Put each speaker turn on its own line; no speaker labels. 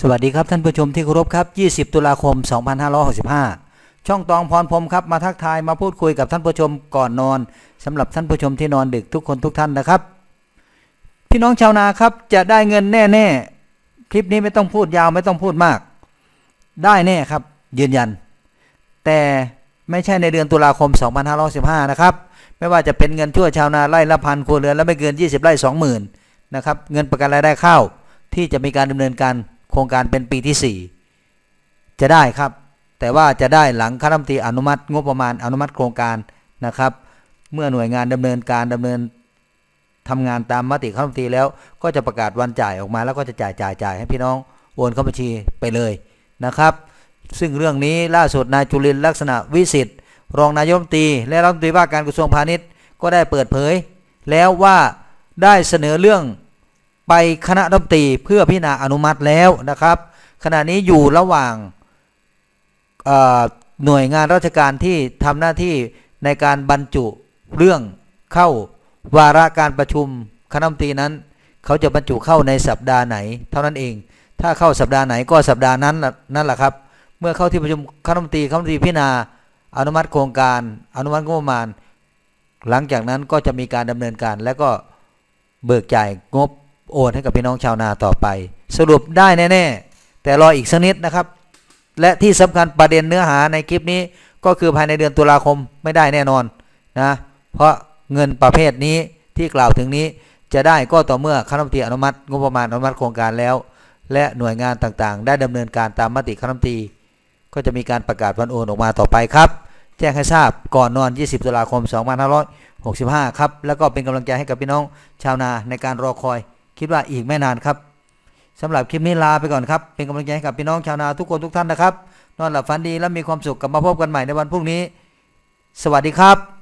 สวัสดีครับท่านผู้ชมที่เคารพครับ 20 ตุลาคม 2565 ช่องตองพรพรมครับมาทักทายมาพูดคุยกับท่านผู้ชมก่อนนอนสำหรับท่านผู้ชมที่นอนดึกทุกคนทุกท่านนะครับ พี่น้องชาวนาครับจะได้เงินแน่ๆ คลิปนี้ไม่ต้องพูดยาวไม่ต้องพูดมาก ได้แน่ครับ ยืนยัน แต่ไม่ใช่ในเดือนตุลาคม 2515 นะครับ ไม่ว่าจะเป็นเงินชั่วชาวนาไร่ละพันครัวเรือนและไม่เกิน 20 ไร่ 20,000นะครับเงินประกันรายได้ข้าวที่จะมีการดำเนินการ ครงการเป็นปีที่ 4 จะได้ครับ แต่ว่าจะได้หลังคณะรัฐมนตรีอนุมัติงบประมาณอนุมัติโครงการนะครับ เมื่อหน่วยงานดำเนินการดำเนินทำงานตามมติคณะรัฐมนตรีแล้ว ก็จะประกาศวันจ่ายออกมา แล้วก็จะจ่ายจ่ายจ่ายให้พี่น้องโอนเข้าบัญชีไปเลยนะครับ ซึ่งเรื่องนี้ล่าสุดนายจุลินลักษณะวิสิทธิ์รองนายกรัฐมนตรีและรัฐมนตรีว่าการกระทรวงพาณิชย์ก็ได้เปิดเผย แล้วว่าได้เสนอเรื่อง ไปคณะรัฐมนตรีเพื่อพิจารณาอนุมัติแล้วนะครับ ขณะนี้อยู่ระหว่างหน่วยงานราชการที่ทำหน้าที่ในการบรรจุเรื่องเข้าวาระการประชุมคณะรัฐมนตรีนั้น เขาจะบรรจุเข้าในสัปดาห์ไหน เท่านั้นเอง ถ้าเข้าสัปดาห์ไหนก็สัปดาห์นั้นนั่นแหละครับ เมื่อเข้าที่ประชุมคณะรัฐมนตรีคณะรัฐมนตรีพิจารณาอนุมัติโครงการ อนุมัติงบประมาณ หลังจากนั้นก็จะมีการดำเนินการและก็เบิกจ่ายงบ โอนให้กับพี่น้องชาวนาต่อไป สรุปได้แน่ๆแต่รออีกสักนิดนะครับ และที่สำคัญประเด็นเนื้อหาในคลิปนี้ก็คือภายในเดือนตุลาคมไม่ได้แน่นอนนะเพราะเงินประเภทนี้ที่กล่าวถึงนี้จะได้ก็ต่อเมื่อคณะมนตรีอนุมัติงบประมาณอนุมัติโครงการแล้ว และหน่วยงานต่างๆ ได้ดำเนินการตามมติคณะมนตรีก็จะมีการประกาศวันโอนออกมาต่อไปครับแจ้งให้ทราบก่อนนอน 20 ตุลาคม 2565 ครับ แล้วก็เป็นกำลังใจให้กับพี่น้องชาวนาในการรอคอย คิดว่าอีกไม่นานครับสำหรับคลิปนี้ลาไปก่อนครับ เป็นกำลังใจให้กับพี่น้องชาวนาทุกคนทุกท่านนะครับ นอนหลับฝันดีและมีความสุขกลับมาพบกันใหม่ในวันพรุ่งนี้ สวัสดีครับ